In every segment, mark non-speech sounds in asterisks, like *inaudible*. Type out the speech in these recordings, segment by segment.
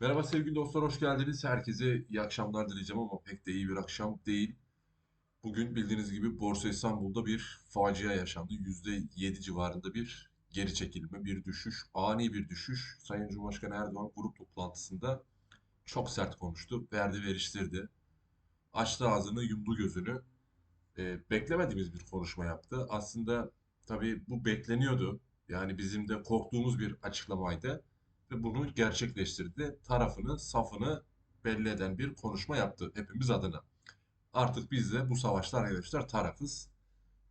Merhaba sevgili dostlar, hoş geldiniz. Herkese iyi akşamlar dileyeceğim ama pek de iyi bir akşam değil. Bugün bildiğiniz gibi Borsa İstanbul'da bir facia yaşandı. %7 civarında bir geri çekilme, bir düşüş, ani bir düşüş. Sayın Cumhurbaşkanı Erdoğan grup toplantısında çok sert konuştu, verdi veriştirdi. Açtı ağzını, yumdu gözünü. Ee, beklemediğimiz bir konuşma yaptı. Aslında tabii bu bekleniyordu. Yani bizim de korktuğumuz bir açıklamaydı ve bunu gerçekleştirdi. Tarafını, safını belli eden bir konuşma yaptı hepimiz adına. Artık biz de bu savaşta arkadaşlar tarafız.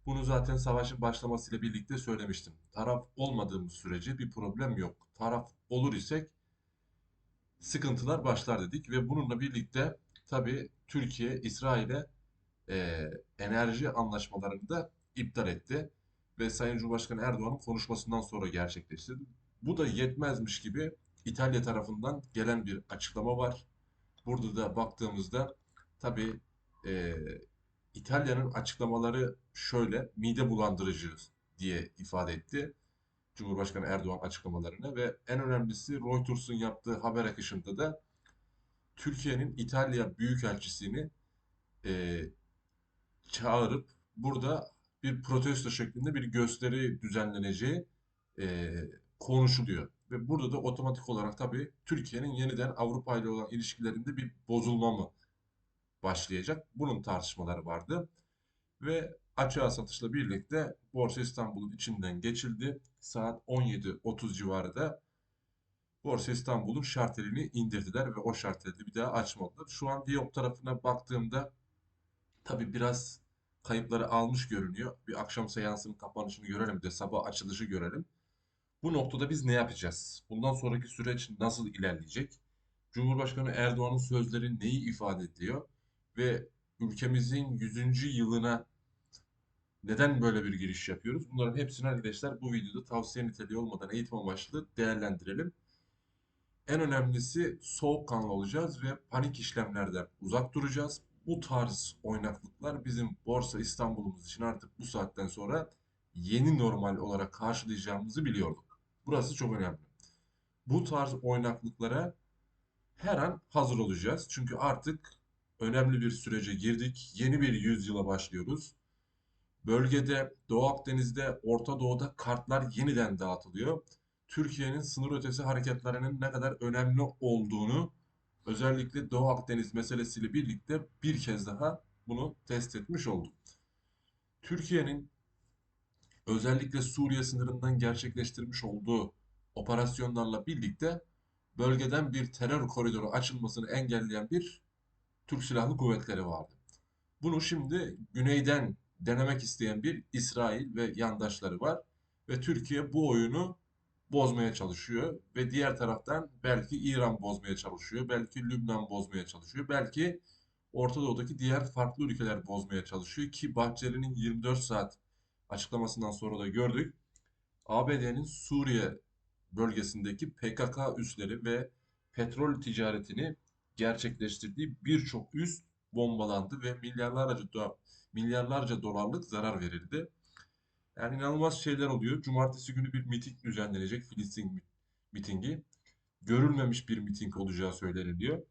Bunu zaten savaşın başlamasıyla birlikte söylemiştim. Taraf olmadığımız sürece bir problem yok. Taraf olur isek sıkıntılar başlar dedik ve bununla birlikte tabii Türkiye İsrail'e e, enerji anlaşmalarını da iptal etti ve Sayın Cumhurbaşkanı Erdoğan'ın konuşmasından sonra gerçekleşti. Bu da yetmezmiş gibi İtalya tarafından gelen bir açıklama var. Burada da baktığımızda tabii e, İtalya'nın açıklamaları şöyle mide bulandırıcı diye ifade etti. Cumhurbaşkanı Erdoğan açıklamalarını ve en önemlisi Reuters'ın yaptığı haber akışında da Türkiye'nin İtalya Büyükelçisini e, çağırıp burada bir protesto şeklinde bir gösteri düzenleneceği e, konuşuluyor. Ve burada da otomatik olarak tabii Türkiye'nin yeniden Avrupa ile olan ilişkilerinde bir bozulma mı başlayacak? Bunun tartışmaları vardı. Ve açığa satışla birlikte Borsa İstanbul'un içinden geçildi. Saat 17.30 civarında Borsa İstanbul'un şartelini indirdiler ve o şarteli bir daha açmadılar. Şu an Diyop tarafına baktığımda tabii biraz kayıpları almış görünüyor. Bir akşam seansının kapanışını görelim de sabah açılışı görelim. Bu noktada biz ne yapacağız? Bundan sonraki süreç nasıl ilerleyecek? Cumhurbaşkanı Erdoğan'ın sözleri neyi ifade ediyor? Ve ülkemizin yüzüncü yılına neden böyle bir giriş yapıyoruz? Bunların hepsini arkadaşlar bu videoda tavsiye niteliği olmadan eğitim amaçlı değerlendirelim. En önemlisi soğukkanlı olacağız ve panik işlemlerden uzak duracağız. Bu tarz oynaklıklar bizim Borsa İstanbul'umuz için artık bu saatten sonra yeni normal olarak karşılayacağımızı biliyorduk. Burası çok önemli. Bu tarz oynaklıklara her an hazır olacağız. Çünkü artık önemli bir sürece girdik. Yeni bir yüzyıla başlıyoruz. Bölgede, Doğu Akdeniz'de, Orta Doğu'da kartlar yeniden dağıtılıyor. Türkiye'nin sınır ötesi hareketlerinin ne kadar önemli olduğunu özellikle Doğu Akdeniz meselesiyle birlikte bir kez daha bunu test etmiş olduk. Türkiye'nin özellikle Suriye sınırından gerçekleştirmiş olduğu operasyonlarla birlikte bölgeden bir terör koridoru açılmasını engelleyen bir Türk Silahlı Kuvvetleri vardı. Bunu şimdi güneyden denemek isteyen bir İsrail ve yandaşları var ve Türkiye bu oyunu bozmaya çalışıyor ve diğer taraftan belki İran bozmaya çalışıyor, belki Lübnan bozmaya çalışıyor, belki Orta Doğu'daki diğer farklı ülkeler bozmaya çalışıyor ki Bahçeli'nin 24 saat açıklamasından sonra da gördük. ABD'nin Suriye bölgesindeki PKK üsleri ve petrol ticaretini gerçekleştirdiği birçok üs bombalandı ve milyarlarca do milyarlarca dolarlık zarar verildi. Yani inanılmaz şeyler oluyor. Cumartesi günü bir miting düzenlenecek. Filistin mitingi. Görülmemiş bir miting olacağı söyleniliyor.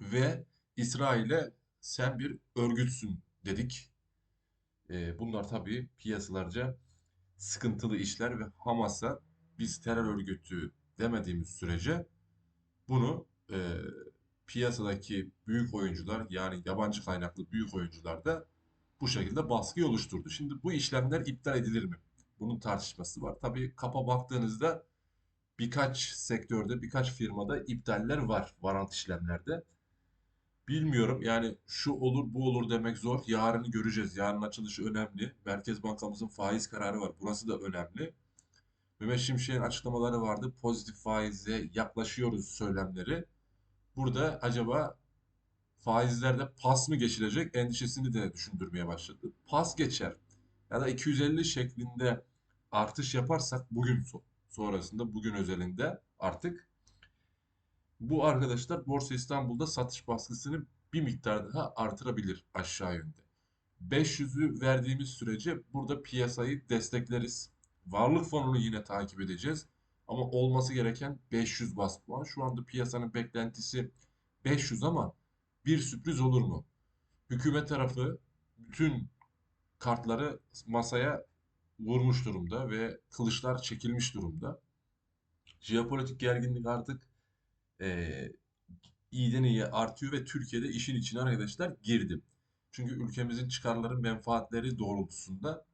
Ve İsrail'e sen bir örgütsün dedik. Bunlar tabii piyasalarca sıkıntılı işler ve Hamas'a biz terör örgütü demediğimiz sürece bunu e, piyasadaki büyük oyuncular yani yabancı kaynaklı büyük oyuncular da bu şekilde baskı oluşturdu. Şimdi bu işlemler iptal edilir mi? Bunun tartışması var. Tabii kapa baktığınızda birkaç sektörde, birkaç firmada iptaller var varant işlemlerde. Bilmiyorum yani şu olur bu olur demek zor. Yarını göreceğiz. Yarın açılışı önemli. Merkez Bankamızın faiz kararı var. Burası da önemli. Mehmet Şimşek'in açıklamaları vardı. Pozitif faize yaklaşıyoruz söylemleri. Burada acaba faizlerde pas mı geçilecek endişesini de düşündürmeye başladı. Pas geçer ya da 250 şeklinde artış yaparsak bugün sonrasında bugün özelinde artık bu arkadaşlar Borsa İstanbul'da satış baskısını bir miktar daha artırabilir aşağı yönde. 500'ü verdiğimiz sürece burada piyasayı destekleriz. Varlık fonunu yine takip edeceğiz. Ama olması gereken 500 bas puan. Şu anda piyasanın beklentisi 500 ama bir sürpriz olur mu? Hükümet tarafı bütün kartları masaya vurmuş durumda ve kılıçlar çekilmiş durumda. Jeopolitik gerginlik artık eee iyiden iyiye artıyor ve Türkiye'de işin içine arkadaşlar girdi. Çünkü ülkemizin çıkarları, menfaatleri doğrultusunda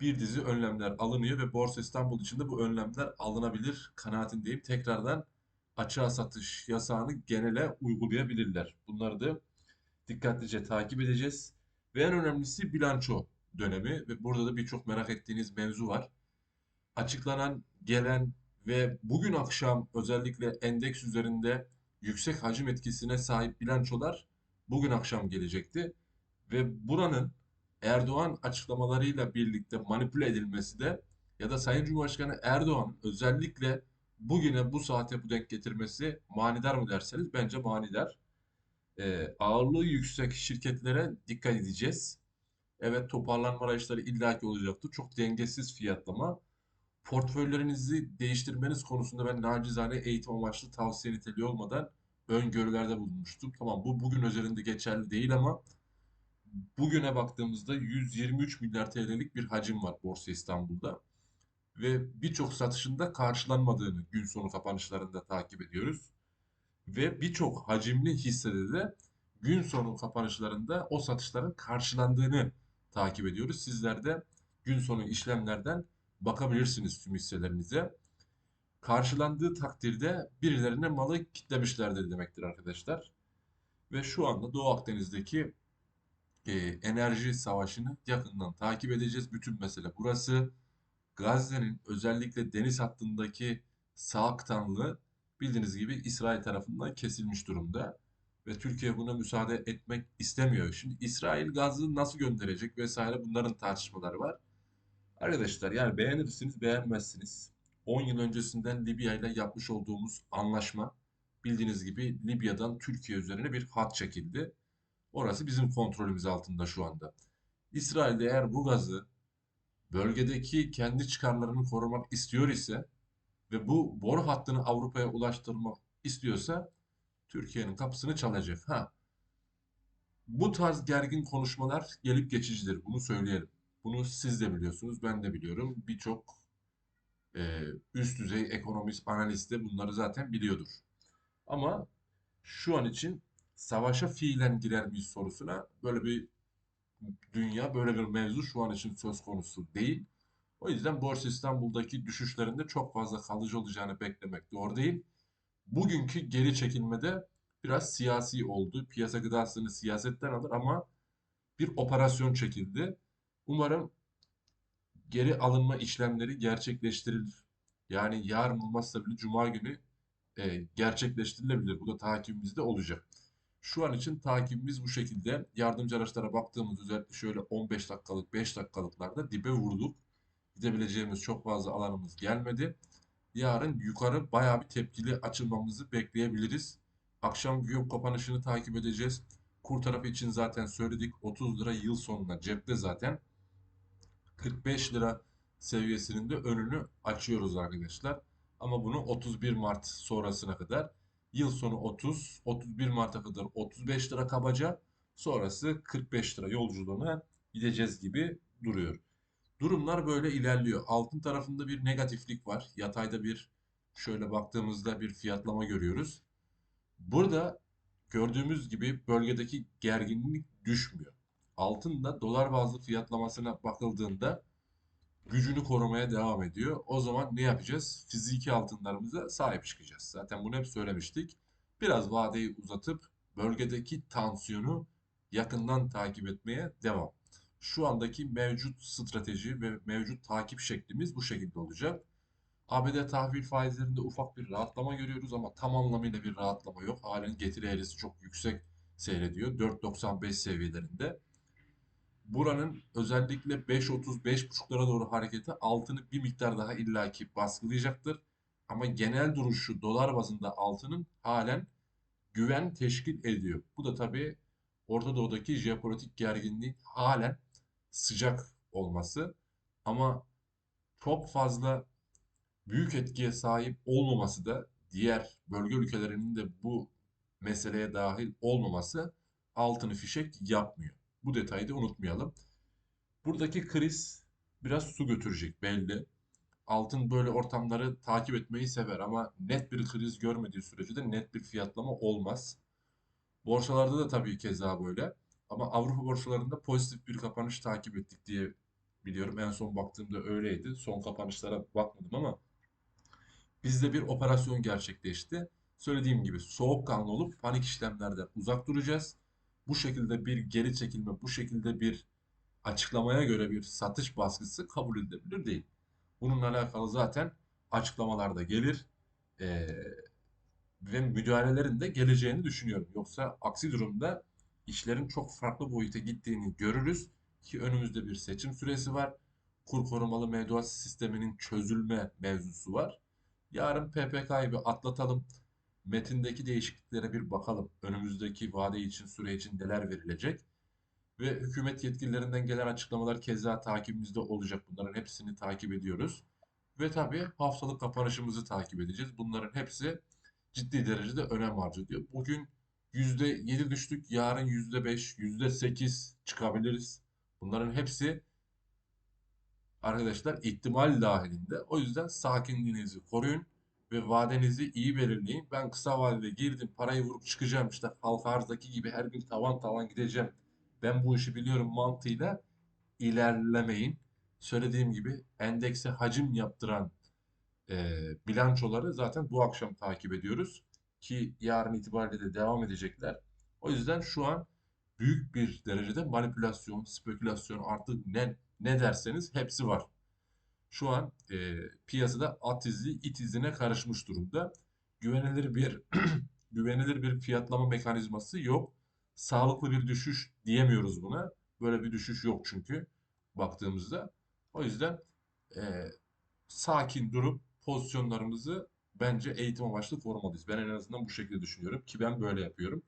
bir dizi önlemler alınıyor ve Borsa İstanbul için de bu önlemler alınabilir kanaatindeyim. Tekrardan açığa satış yasağını genele uygulayabilirler. Bunları da dikkatlice takip edeceğiz. Ve en önemlisi bilanço dönemi ve burada da birçok merak ettiğiniz mevzu var. Açıklanan, gelen ve bugün akşam özellikle endeks üzerinde yüksek hacim etkisine sahip bilançolar bugün akşam gelecekti. Ve buranın Erdoğan açıklamalarıyla birlikte manipüle edilmesi de ya da Sayın Cumhurbaşkanı Erdoğan'ın özellikle bugüne bu saate bu denk getirmesi manidar mı derseniz bence manidar. Ee, ağırlığı yüksek şirketlere dikkat edeceğiz. Evet toparlanma arayışları illaki olacaktır. Çok dengesiz fiyatlama. Portföylerinizi değiştirmeniz konusunda ben nacizane eğitim amaçlı tavsiye niteliği olmadan öngörülerde bulunmuştum. Tamam bu bugün özelinde geçerli değil ama bugüne baktığımızda 123 milyar TL'lik bir hacim var Borsa İstanbul'da. Ve birçok satışında karşılanmadığını gün sonu kapanışlarında takip ediyoruz. Ve birçok hacimli hissede de gün sonu kapanışlarında o satışların karşılandığını takip ediyoruz. Sizler de gün sonu işlemlerden bakabilirsiniz tüm hisselerinize. Karşılandığı takdirde birilerine malı kitlemişlerdir demektir arkadaşlar. Ve şu anda Doğu Akdeniz'deki e, enerji savaşını yakından takip edeceğiz. Bütün mesele burası. Gazze'nin özellikle deniz hattındaki sağ aktanlığı bildiğiniz gibi İsrail tarafından kesilmiş durumda. Ve Türkiye buna müsaade etmek istemiyor. Şimdi İsrail gazı nasıl gönderecek vesaire bunların tartışmaları var. Arkadaşlar yani beğenirsiniz beğenmezsiniz. 10 yıl öncesinden Libya ile yapmış olduğumuz anlaşma bildiğiniz gibi Libya'dan Türkiye üzerine bir hat çekildi. Orası bizim kontrolümüz altında şu anda. İsrail de eğer bu gazı bölgedeki kendi çıkarlarını korumak istiyor ise ve bu boru hattını Avrupa'ya ulaştırmak istiyorsa Türkiye'nin kapısını çalacak. Ha, bu tarz gergin konuşmalar gelip geçicidir. Bunu söyleyelim. Bunu siz de biliyorsunuz, ben de biliyorum. Birçok e, üst düzey ekonomist, analist de bunları zaten biliyordur. Ama şu an için savaşa fiilen girer miyiz sorusuna böyle bir dünya, böyle bir mevzu şu an için söz konusu değil. O yüzden Borsa İstanbul'daki düşüşlerinde çok fazla kalıcı olacağını beklemek doğru değil. Bugünkü geri çekilmede biraz siyasi oldu. Piyasa gıdasını siyasetten alır ama bir operasyon çekildi. Umarım geri alınma işlemleri gerçekleştirilir. Yani yarın olmazsa bile Cuma günü e, gerçekleştirilebilir. Bu da takibimizde olacak. Şu an için takibimiz bu şekilde. Yardımcı araçlara baktığımız özellikle şöyle 15 dakikalık, 5 dakikalıklarda dibe vurduk. Gidebileceğimiz çok fazla alanımız gelmedi. Yarın yukarı bayağı bir tepkili açılmamızı bekleyebiliriz. Akşam Viyop kapanışını takip edeceğiz. Kur tarafı için zaten söyledik. 30 lira yıl sonuna cepte zaten. 45 lira seviyesinin de önünü açıyoruz arkadaşlar. Ama bunu 31 Mart sonrasına kadar yıl sonu 30, 31 Mart'a kadar 35 lira kabaca sonrası 45 lira yolculuğuna gideceğiz gibi duruyor. Durumlar böyle ilerliyor. Altın tarafında bir negatiflik var. Yatayda bir şöyle baktığımızda bir fiyatlama görüyoruz. Burada gördüğümüz gibi bölgedeki gerginlik düşmüyor. Altın da dolar bazlı fiyatlamasına bakıldığında gücünü korumaya devam ediyor. O zaman ne yapacağız? Fiziki altınlarımıza sahip çıkacağız. Zaten bunu hep söylemiştik. Biraz vadeyi uzatıp bölgedeki tansiyonu yakından takip etmeye devam. Şu andaki mevcut strateji ve mevcut takip şeklimiz bu şekilde olacak. ABD tahvil faizlerinde ufak bir rahatlama görüyoruz ama tam anlamıyla bir rahatlama yok. Halen getiri eğrisi çok yüksek seyrediyor. 4.95 seviyelerinde. Buranın özellikle 5.30-5.5'lara doğru hareketi altını bir miktar daha illaki baskılayacaktır. Ama genel duruşu dolar bazında altının halen güven teşkil ediyor. Bu da tabii Orta Doğu'daki jeopolitik gerginliğin halen sıcak olması. Ama çok fazla büyük etkiye sahip olmaması da diğer bölge ülkelerinin de bu meseleye dahil olmaması altını fişek yapmıyor. Bu detayı da unutmayalım. Buradaki kriz biraz su götürecek belli. Altın böyle ortamları takip etmeyi sever ama net bir kriz görmediği sürece de net bir fiyatlama olmaz. Borsalarda da tabii keza böyle. Ama Avrupa borsalarında pozitif bir kapanış takip ettik diye biliyorum. En son baktığımda öyleydi. Son kapanışlara bakmadım ama bizde bir operasyon gerçekleşti. Söylediğim gibi soğukkanlı olup panik işlemlerden uzak duracağız. Bu şekilde bir geri çekilme, bu şekilde bir açıklamaya göre bir satış baskısı kabul edilebilir değil. Bununla alakalı zaten açıklamalar da gelir. Ee, ve müdahalelerin de geleceğini düşünüyorum. Yoksa aksi durumda işlerin çok farklı boyuta gittiğini görürüz ki önümüzde bir seçim süresi var. Kur korumalı mevduat sisteminin çözülme mevzusu var. Yarın PPK'yı bir atlatalım. Metindeki değişikliklere bir bakalım. Önümüzdeki vade için, süre için neler verilecek? Ve hükümet yetkililerinden gelen açıklamalar keza takibimizde olacak. Bunların hepsini takip ediyoruz. Ve tabii haftalık kapanışımızı takip edeceğiz. Bunların hepsi ciddi derecede önem arz ediyor. Bugün %7 düştük, yarın %5, %8 çıkabiliriz. Bunların hepsi arkadaşlar ihtimal dahilinde. O yüzden sakinliğinizi koruyun ve vadenizi iyi belirleyin. Ben kısa vadede girdim, parayı vurup çıkacağım. İşte halka arzdaki gibi her gün tavan tavan gideceğim. Ben bu işi biliyorum mantığıyla ilerlemeyin. Söylediğim gibi endekse hacim yaptıran e, bilançoları zaten bu akşam takip ediyoruz. Ki yarın itibariyle de devam edecekler. O yüzden şu an büyük bir derecede manipülasyon, spekülasyon artık ne, ne derseniz hepsi var. Şu an e, piyasada at izi it izine karışmış durumda. Güvenilir bir *clears throat* güvenilir bir fiyatlama mekanizması yok. Sağlıklı bir düşüş diyemiyoruz buna. Böyle bir düşüş yok çünkü baktığımızda. O yüzden e, sakin durup pozisyonlarımızı bence eğitim amaçlı korumalıyız. Ben en azından bu şekilde düşünüyorum ki ben böyle yapıyorum.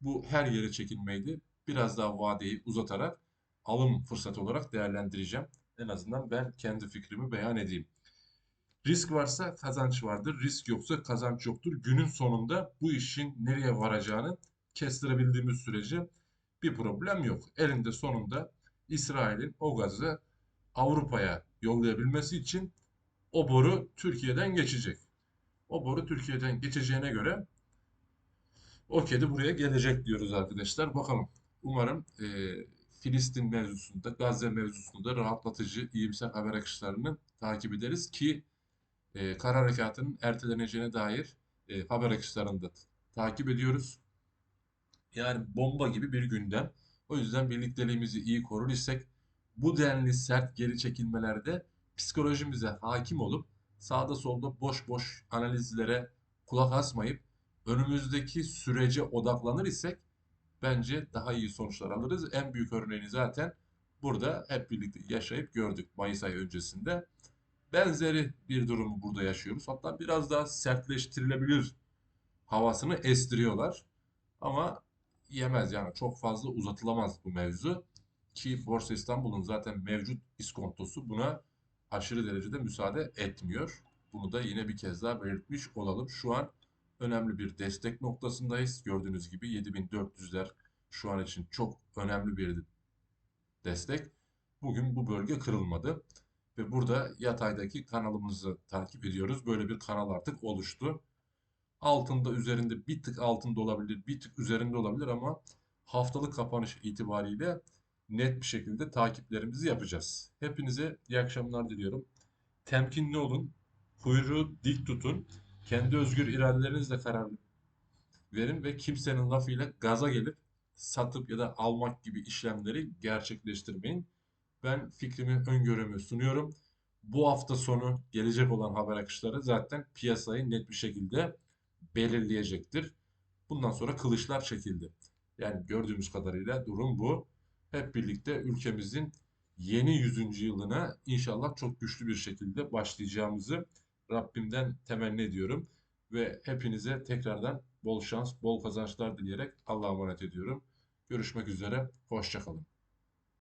Bu her yere çekilmeydi. Biraz daha vadeyi uzatarak alım fırsatı olarak değerlendireceğim. En azından ben kendi fikrimi beyan edeyim. Risk varsa kazanç vardır, risk yoksa kazanç yoktur. Günün sonunda bu işin nereye varacağını kestirebildiğimiz sürece bir problem yok. Elinde sonunda İsrail'in o gazı Avrupa'ya yollayabilmesi için o boru Türkiye'den geçecek. O boru Türkiye'den geçeceğine göre o kedi buraya gelecek diyoruz arkadaşlar. Bakalım. Umarım e, Filistin mevzusunda, Gazze mevzusunda rahatlatıcı, iyimser haber akışlarını takip ederiz ki e, kara harekatının erteleneceğine dair e, haber akışlarını da takip ediyoruz. Yani bomba gibi bir gündem. O yüzden birlikteliğimizi iyi korur isek bu denli sert geri çekilmelerde psikolojimize hakim olup sağda solda boş boş analizlere kulak asmayıp önümüzdeki sürece odaklanır isek bence daha iyi sonuçlar alırız. En büyük örneğini zaten burada hep birlikte yaşayıp gördük Mayıs ayı öncesinde. Benzeri bir durumu burada yaşıyoruz. Hatta biraz daha sertleştirilebilir havasını estiriyorlar. Ama yemez yani çok fazla uzatılamaz bu mevzu. Ki Borsa İstanbul'un zaten mevcut iskontosu buna aşırı derecede müsaade etmiyor. Bunu da yine bir kez daha belirtmiş olalım. Şu an önemli bir destek noktasındayız. Gördüğünüz gibi 7400'ler şu an için çok önemli bir destek. Bugün bu bölge kırılmadı. Ve burada yataydaki kanalımızı takip ediyoruz. Böyle bir kanal artık oluştu. Altında üzerinde bir tık altında olabilir, bir tık üzerinde olabilir ama haftalık kapanış itibariyle net bir şekilde takiplerimizi yapacağız. Hepinize iyi akşamlar diliyorum. Temkinli olun, kuyruğu dik tutun, kendi özgür iradelerinizle karar verin ve kimsenin lafıyla gaza gelip satıp ya da almak gibi işlemleri gerçekleştirmeyin. Ben fikrimi, öngörümü sunuyorum. Bu hafta sonu gelecek olan haber akışları zaten piyasayı net bir şekilde belirleyecektir. Bundan sonra kılıçlar çekildi. Yani gördüğümüz kadarıyla durum bu. Hep birlikte ülkemizin yeni 100. yılına inşallah çok güçlü bir şekilde başlayacağımızı Rabbimden temenni ediyorum. Ve hepinize tekrardan bol şans, bol kazançlar dileyerek Allah'a emanet ediyorum. Görüşmek üzere, hoşçakalın.